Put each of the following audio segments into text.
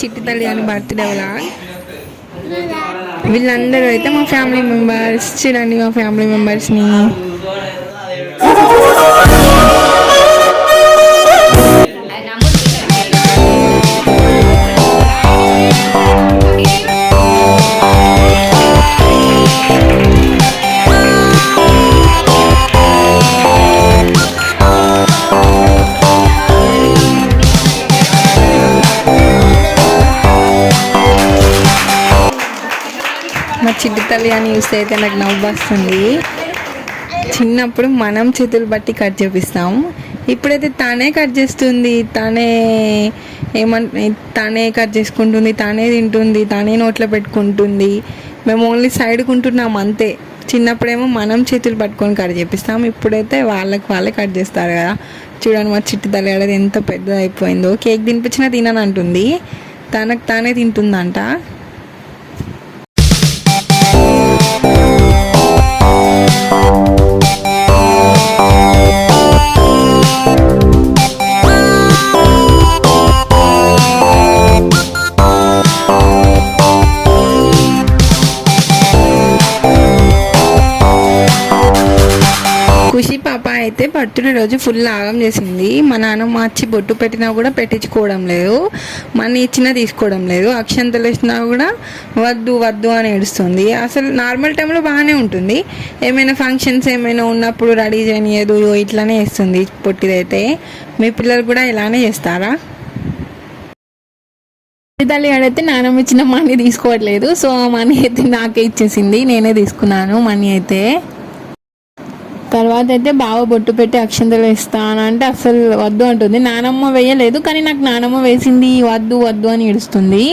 చిట్టి తల్లి అని బర్త్డే వ్లాగ్ వీళ్ళందరూ అయితే మా ఫ్యామిలీ మెంబర్స్ చూడండి మా ఫ్యామిలీ మెంబర్స్ని. మా చిట్టి తల్లి అని చూస్తే అయితే నాకు నవ్వు వస్తుంది చిన్నప్పుడు మనం చేతులు బట్టి కట్ చేపిస్తాం. ఇప్పుడైతే తానే కట్ చేస్తుంది. తానే ఏమన్ తానే కట్ చేసుకుంటుంది తానే తింటుంది తానే నోట్లో పెట్టుకుంటుంది. మేము ఓన్లీ సైడ్కి ఉంటున్నాం అంతే. చిన్నప్పుడేమో మనం చేతులు పట్టుకొని కట్ చేపిస్తాం. ఇప్పుడైతే వాళ్ళకి వాళ్ళే కట్ చేస్తారు కదా. చూడండి మా చిట్టి తల్లి ఆడది ఎంత పెద్దది అయిపోయిందో కేక్ తినిపించినా తినని అంటుంది తనకు తానే తింటుందంట. అయితే బర్త్డే రోజు ఫుల్ ఆగం చేసింది. మా నాన్నమ్మ వచ్చి బొట్టు పెట్టినా కూడా పెట్టించుకోవడం లేదు. మనీ ఇచ్చినా తీసుకోవడం లేదు. అక్షంతలు ఇచ్చినా కూడా వద్దు వద్దు అని ఏడుస్తుంది. అసలు నార్మల్ టైంలో బాగానే ఉంటుంది. ఏమైనా ఫంక్షన్స్ ఏమైనా ఉన్నప్పుడు రెడీ చేయనియదు ఇట్లానే వేస్తుంది పొట్టిదైతే. మీ పిల్లలు కూడా ఇలానే చేస్తారా? తల్లి అడిగితే నాన్నమ్మ ఇచ్చిన మనీ తీసుకోవట్లేదు. సో మనీ అయితే నాకే ఇచ్చేసింది. నేనే తీసుకున్నాను మనీ అయితే. తర్వాత అయితే బావ బొట్టు పెట్టి అక్షంతలు వేస్తాను అంటే అసలు వద్దు అంటుంది. నానమ్మ వేయలేదు కానీ నాకు నానమ్మ వేసింది వద్దు వద్దు అని ఏడుస్తుంది.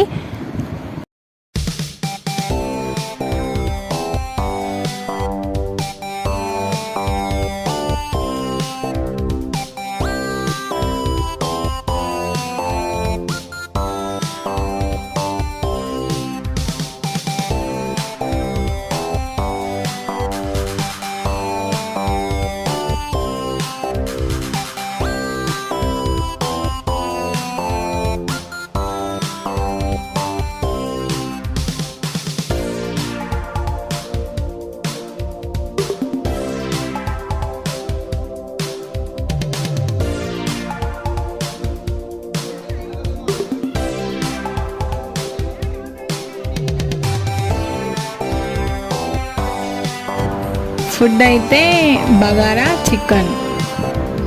ఫుడ్ అయితే బగారా చికెన్.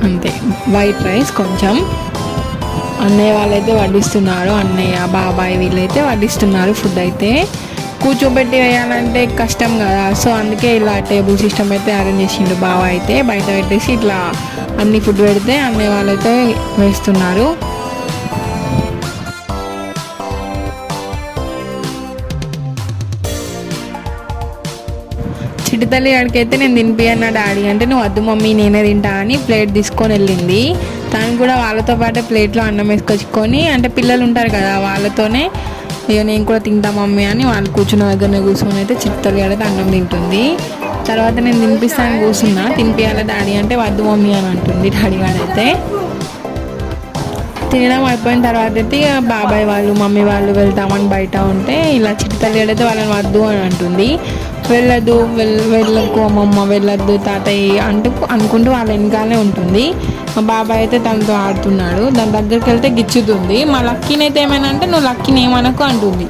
అంతే. వైట్ రైస్ కొంచెం. అన్నయ్య వాళ్ళైతే వడ్డిస్తున్నారు. అన్నయ్య బాబాయ్ వీళ్ళైతే వడ్డిస్తున్నారు ఫుడ్ అయితే. కూర్చోబెట్టి వేయాలంటే కష్టం కదా. సో అందుకే ఇలా టేబుల్ సిస్టమ్ అయితే అరేంజ్ చేసిండు బావ అయితే. బయట పెట్టేసి ఇట్లా అన్ని ఫుడ్ పెడితే అన్నయ్య వాళ్ళైతే వేస్తున్నారు. చిట్టి తల్లి ఆడికైతే నేను తినిపియన్న డాడీ. అంటే నువ్వు వద్దు మమ్మీ నేనే తింటా అని ప్లేట్ తీసుకొని వెళ్ళింది. తను కూడా వాళ్ళతో పాటే ప్లేట్లో అన్నం వేసుకొచ్చుకొని అంటే పిల్లలు ఉంటారు కదా వాళ్ళతోనే ఇక నేను కూడా తింటా మమ్మీ అని వాళ్ళు కూర్చున్న దగ్గరనే కూర్చొని అయితే చిట్టి తల్లి ఆడైతే అన్నం తింటుంది. తర్వాత నేను తినిపిస్తాను కూర్చున్నా. తినిపియాలా డాడీ అంటే వద్దు మమ్మీ అని అంటుంది డాడీ వాడైతే తినడం అయిపోయిన తర్వాత అయితే ఇక బాబాయ్ వాళ్ళు మమ్మీ వాళ్ళు వెళ్తామని బయట ఉంటే ఇలా చిట్టి తల్లి అయితే వాళ్ళని వద్దు అని అంటుంది. వెళ్ళదు వెల్ వెళ్ళకు అమ్మమ్మ వెళ్ళొద్దు తాతయ్య అంటూ అనుకుంటూ వాళ్ళ వెనకాలే ఉంటుంది. మా బాబాయ్ అయితే తనతో ఆడుతున్నాడు. దాని దగ్గరికి వెళ్తే గిచ్చుతుంది. మా లక్కీని అయితే ఏమైనా అంటే నువ్వు లక్కీని ఏమనకు అంటుంది.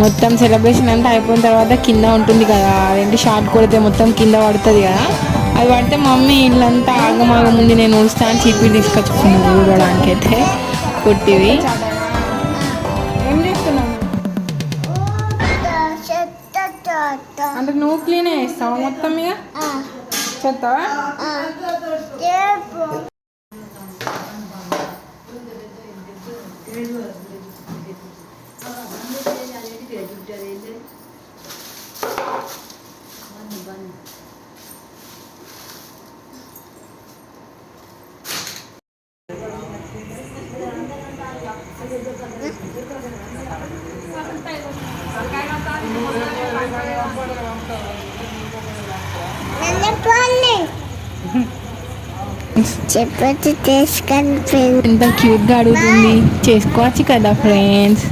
మొత్తం సెలబ్రేషన్ అంతా అయిపోయిన తర్వాత కింద ఉంటుంది కదా రెండు షార్ట్ కొడితే మొత్తం కింద పడుతుంది కదా. అది పడితే మమ్మీ ఇల్లంతా ఆగమాగం ఉంది నేను ఊడుస్తాను చీపి తీసుకొచ్చుకున్నాను ఊడడానికి అయితే పుట్టివి అంటే నువ్వు క్లీనే చేస్తావా మొత్తం ఇక? చెప్తావా చెప్పొచ్చు చేసుకొని ఫ్రెండ్స్ ఎంత క్యూట్గా అడుగుతుంది. చేసుకోవచ్చు కదా ఫ్రెండ్స్